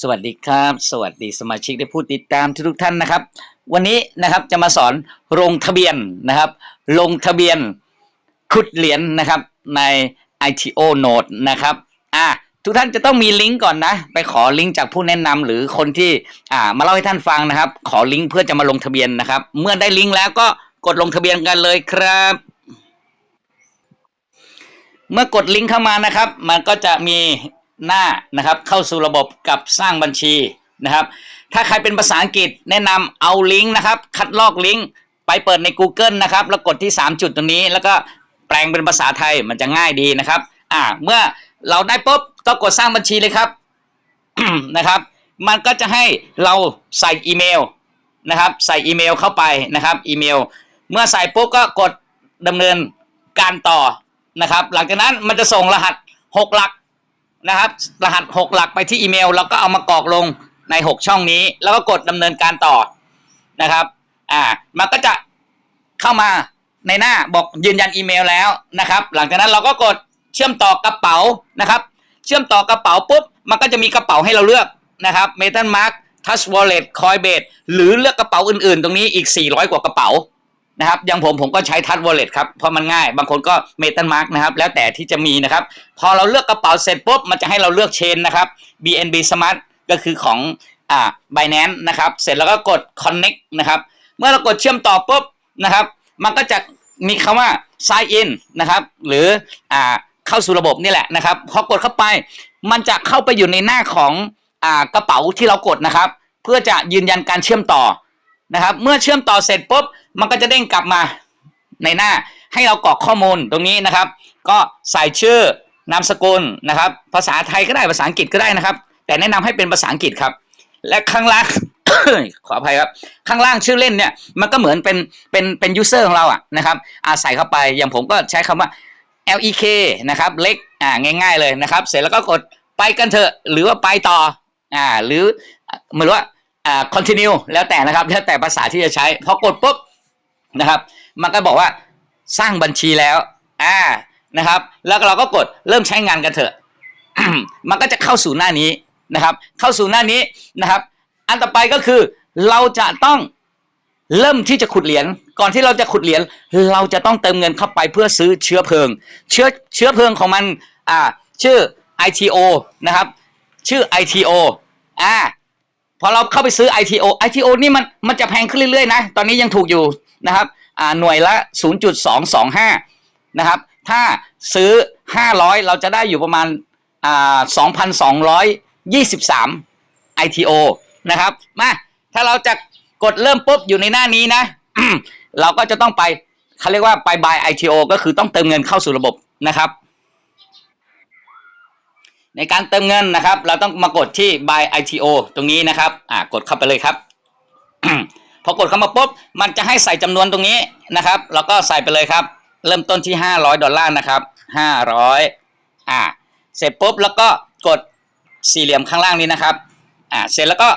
สวัสดีครับ สวัสดีสมาชิกและผู้ติดตามทุกท่านนะครับ วันนี้นะครับจะมาสอนลงทะเบียนนะครับ ลงทะเบียนขุดเหรียญนะครับใน ITO Node นะครับอ่าทุกท่านจะต้องมีลิงก์ก่อนนะ ไปขอลิงก์จากผู้แนะนำหรือคนที่อ่ามาเล่าให้ท่านฟังนะครับ ขอลิงก์เพื่อจะมาลงทะเบียนนะครับ เมื่อได้ลิงก์แล้วก็กดลงทะเบียนกันเลยครับ เมื่อกดลิงก์เข้ามานะครับ มันก็จะมี หน้านะครับเข้าสู่ระบบกับสร้างบัญชีนะครับ ถ้าใครเป็นภาษาอังกฤษแนะนำเอาลิงก์นะครับ คัดลอกลิงก์ไปเปิดใน Google นะครับ แล้วกดที่ 3 จุดตรงนี้ แล้วก็แปลงเป็นภาษาไทยมันจะง่ายดีนะครับ อ่า เมื่อเราได้ปุ๊บก็กดสร้างบัญชีเลยครับ นะครับ มันก็จะให้เราใส่อีเมลนะครับ ใส่อีเมลเข้าไปนะครับอีเมล เมื่อใส่ปุ๊บก็กดดำเนินการต่อนะครับ หลังจากนั้นมันจะส่งรหัส 6 หลัก นะครับ รหัส 6 หลักไปที่อีเมล แล้วก็เอามากรอกลงใน 6 ช่องนี้ แล้วก็กดดำเนินการต่อนะครับ อ่า มันก็จะเข้ามาในหน้าบอกยืนยันอีเมลแล้วนะครับ หลังจากนั้นเราก็กดเชื่อมต่อกระเป๋านะครับ เชื่อมต่อกระเป๋าปุ๊บ มันก็จะมีกระเป๋าให้เราเลือกนะครับ MetaMask Touch Wallet Coinbase หรือเลือกกระเป๋าอื่นๆ ตรงนี้อีก 400 กว่ากระเป๋า นะครับอย่างผมผมก็ใช้ Touch Wallet ครับเพราะมันง่ายบางคนก็ MetaMask นะครับแล้วแต่ที่จะมีนะครับ พอเราเลือกกระเป๋าเสร็จปุ๊บมันจะให้เราเลือกเชนนะครับ BNB Smart ก็คือของอ่า Binance นะครับ เสร็จแล้วก็กด Connect นะครับ เมื่อเรากดเชื่อมต่อปุ๊บนะครับ มันก็จะมีคำว่า sign in นะครับ หรืออ่าเข้าสู่ระบบนี่แหละนะครับพอกดเข้าไป มันจะเข้าไปอยู่ในหน้าของอ่ากระเป๋าที่เรากดนะครับ เพื่อจะยืนยันการเชื่อมต่อนะครับ เมื่อเชื่อมต่อเสร็จปุ๊บ มันก็จะเด้งกลับมาในหน้าให้เรากรอกข้อมูลตรงนี้นะครับ ก็ใส่ชื่อนามสกุลนะครับ ภาษาไทยก็ได้ภาษาอังกฤษก็ได้นะครับ แต่แนะนำให้เป็นภาษาอังกฤษครับ และข้างล่างขออภัยครับ ข้างล่างชื่อเล่นเนี่ยมันก็เหมือนเป็นเป็นเป็นยูเซอร์ของเราอะนะครับอาใส่เข้าไปอย่างผมก็ใช้คำว่า L E K นะครับเล็กอ่าง่าย ๆเลยนะครับ เสร็จแล้วก็กดไปกันเถอะ หรือว่าไปต่ออ่าหรือไม่รู้ว่าอ่า continue แล้วแต่นะครับแล้วแต่ภาษาที่จะใช้พอกดปุ๊บ นะครับ มันก็บอกว่าสร้างบัญชีแล้ว อ่านะครับ แล้วเราก็กดเริ่มใช้งานกันเถอะ มันก็จะเข้าสู่หน้านี้นะครับ เข้าสู่หน้านี้นะครับ อันต่อไปก็คือเราจะต้องเริ่มที่จะขุดเหรียญก่อนที่เราจะขุดเหรียญเราจะต้องเติมเงินเข้าไปเพื่อซื้อเชื้อเพลิง เชื้อเชื้อเพลิงของมันอ่าชื่อ ITO นะครับ ชื่อ ITO อ่าพอเราเข้าไปซื้อ ITO ITO นี่มันมันจะแพงขึ้นเรื่อยๆนะ ตอนนี้ยังถูกอยู่ นะครับหน่วยละ 0.225 นะครับ ถ้าซื้อ 500 เราจะได้อยู่ประมาณ 2,223 ITO นะครับ มา ถ้าเราจะกดเริ่มปุ๊บอยู่ในหน้านี้นะ เราก็จะต้องไปเขาเรียกว่าไป buy ITO ก็คือต้องเติมเงินเข้าสู่ระบบนะครับ ในการเติมเงินนะครับ เราต้องมากดที่ buy ITO ตรงนี้นะครับ อ่ากดเข้าไปเลยครับ พอกดเข้ามาปุ๊บมันจะให้ใส่จำนวนตรงนี้นะครับเราก็ใส่ไปเลยครับ เริ่มต้นที่ 500 ดอลลาร์นะครับ 500อ่าเสร็จปุ๊บแล้วก็กดสี่เหลี่ยมข้างล่างนี้นะครับอ่าเสร็จแล้วก็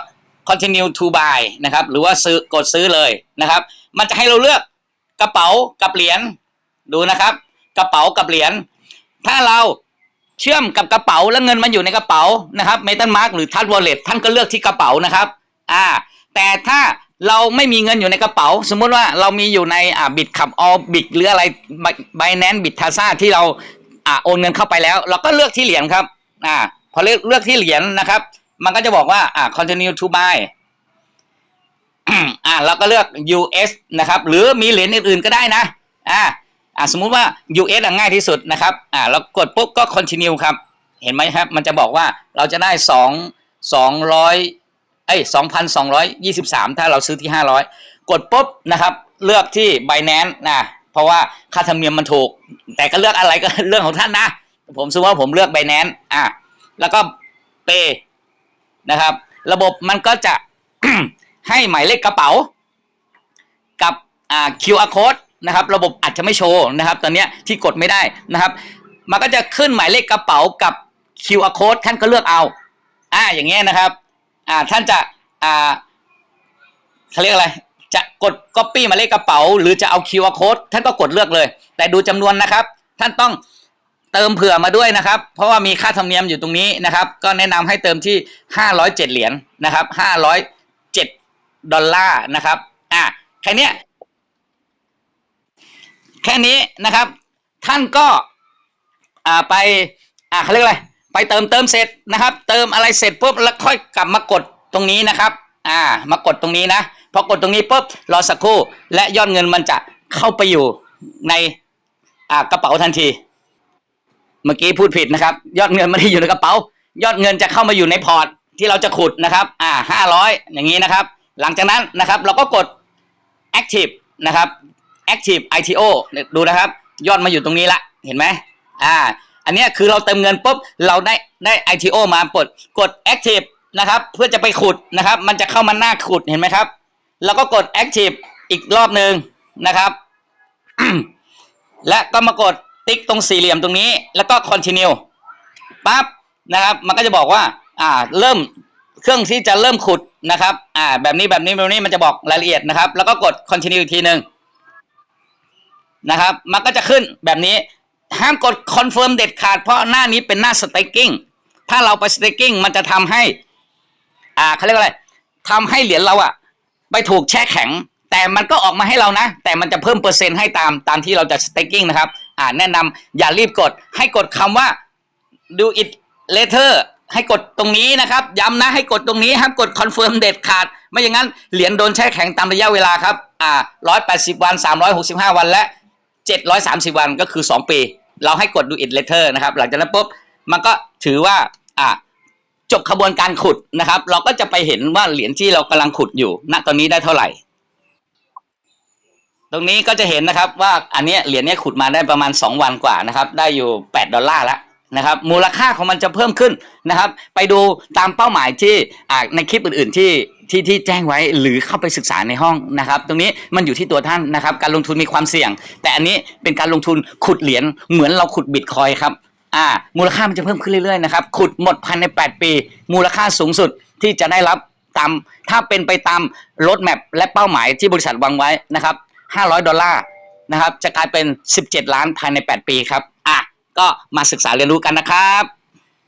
continue to buy นะครับ หรือว่าซื้อกดซื้อเลยนะครับ มันจะให้เราเลือกกระเป๋ากับเหรียญดูนะครับ กระเป๋ากับเหรียญถ้าเราเชื่อมกับกระเป๋าแล้วเงินมันอยู่ในกระเป๋านะครับ MetaMask หรือ Touch Wallet ท่านก็เลือกที่กระเป๋านะครับ อ่า แต่ถ้า เราไม่มีเงินอยู่ในกระเป๋า สมมุติว่าเรามีอยู่ในอ่าบิตขับออบิตหรืออะไรไบแนนบิตทาซ่าที่เราอ่าโอนเงินเข้าไปแล้ว เราก็เลือกที่เหรียญครับอ่าพอเลือกเลือกที่เหรียญนะครับ มันก็จะบอกว่าอ่า continue to buy อ่าเราก็เลือก US นะครับ หรือมีเหรียญอื่นๆก็ได้นะอ่าอ่าสมมุติว่า US อะง่ายที่สุดนะครับอ่าเรากดปุ๊บก็ continue ครับ เห็นไหมครับ มันจะบอกว่าเราจะได้สองสองร้อย เอ้ยสองพันสองร้อยยี่สิบสามถ้าเราซื้อที่ห้าร้อยกดปุ๊บนะครับ เลือกที่ Binance นะเพราะว่าค่าธรรมเนียมมันถูก แต่ก็เลือกอะไรก็เรื่องของท่านนะ ผมสมมติว่าผมเลือก Binance อ่าแล้วก็ Pay นะครับ ระบบมันก็จะให้หมายเลขกระเป๋า กับอ่า QR code นะครับ ระบบอาจจะไม่โชว์นะครับ ตอนนี้ที่กดไม่ได้นะครับ มันก็จะขึ้นหมายเลขกระเป๋ากับ QR code ท่านก็เลือกเอา อ่าอย่างเงี้ยนะครับ อ่าท่านจะอ่าเขาเรียกอะไร จะกด copy มาเลขกระเป๋า หรือจะเอา QR code ท่านก็กดเลือกเลย แต่ดูจำนวนนะครับ ท่านต้องเติมเผื่อมาด้วยนะครับ เพราะว่ามีค่าธรรมเนียมอยู่ตรงนี้นะครับ ก็แนะนำให้เติมที่ 507 เหรียญนะครับ 507 ดอลลาร์นะครับ อะแค่นี้แค่นี้นะครับ ท่านก็ อ่าไป อ่าเขาเรียกอะไร ไปเติมเติมเสร็จนะครับ เติมอะไรเสร็จปุ๊บแล้วค่อยกลับมากดตรงนี้นะครับ อ่า มากดตรงนี้นะพอกดตรงนี้ปุ๊บรอสักครู่ และยอดเงินมันจะเข้าไปอยู่ในอ่ากระเป๋าทันที เมื่อกี้พูดผิดนะครับ ยอดเงินไม่ได้อยู่ในกระเป๋า ยอดเงินจะเข้ามาอยู่ในพอร์ตที่เราจะขุดนะครับ อ่าห้าร้อยอย่างนี้นะครับ หลังจากนั้นนะครับ เราก็กด active นะครับ active ITO เนี่ยดูนะครับ ยอดมาอยู่ตรงนี้ละ เห็นไหมอ่า อันนี้คือเราเติมเงินปุ๊บเราได้ได้ ITO มากดกด active นะครับ เพื่อจะไปขุดนะครับ มันจะเข้ามาหน้าขุดเห็นไหมครับ แล้วก็กด active อีกรอบหนึ่งนะครับ และก็มากดติ๊กตรงสี่เหลี่ยมตรงนี้ แล้วก็ continue ปั๊บนะครับ มันก็จะบอกว่า อ่า เริ่มเครื่องที่จะเริ่มขุดนะครับ อ่า แบบนี้แบบนี้แบบนี้มันจะบอกรายละเอียดนะครับ แล้วก็กด continue อีกทีหนึ่งนะครับ มันก็จะขึ้นแบบนี้ ห้ามกด confirm เด็ดขาดเพราะหน้านี้เป็นหน้า staking ถ้าเราไป staking มันจะทำให้ อ่าเขาเรียกว่าอะไรทำให้เหรียญเราอะไปถูกแช่แข็ง แต่มันก็ออกมาให้เรานะ แต่มันจะเพิ่มเปอร์เซ็นต์ให้ตามตามที่เราจะ staking นะครับ อ่าแนะนำอย่ารีบกด ให้กดคำว่า do it later ให้กดตรงนี้นะครับ ย้ำนะให้กดตรงนี้ห้ามกด confirm เด็ดขาด ไม่อย่างนั้นเหรียญโดนแช่แข็งตามระยะเวลาครับ อ่า180 วัน 365 วันและ 730 วันก็คือ 2 ปี เราให้กด do it later นะครับ หลังจากนั้นปุ๊บมันก็ถือว่าอ่าจบขบวนการขุดนะครับ เราก็จะไปเห็นว่าเหรียญที่เรากำลังขุดอยู่ ณตอนนี้ได้เท่าไหร่ ตรงนี้ก็จะเห็นนะครับว่าอันนี้เหรียญนี้ขุดมาได้ประมาณ 2 วันกว่านะครับ ได้อยู่ 8 ดอลลาร์แล้วนะครับ มูลค่าของมันจะเพิ่มขึ้นนะครับ ไปดูตามเป้าหมายที่ในคลิปอื่น ๆที่ ที่ที่แจ้งไว้หรือเข้าไปศึกษาในห้องนะครับ ตรงนี้มันอยู่ที่ตัวท่านนะครับ การลงทุนมีความเสี่ยง แต่อันนี้เป็นการลงทุนขุดเหรียญเหมือนเราขุดบิตคอยครับอ่ามูลค่ามันจะเพิ่มขึ้นเรื่อยๆนะครับขุดหมดภายใน 8 ปี มูลค่าสูงสุดที่จะได้รับตามถ้าเป็นไปตามรถแมพและเป้าหมายที่บริษัทวางไว้นะครับ500 ดอลลาร์นะครับจะกลายเป็น 17 ล้านภายใน 8 ปีครับอะก็มาศึกษาเรียนรู้กันนะครับ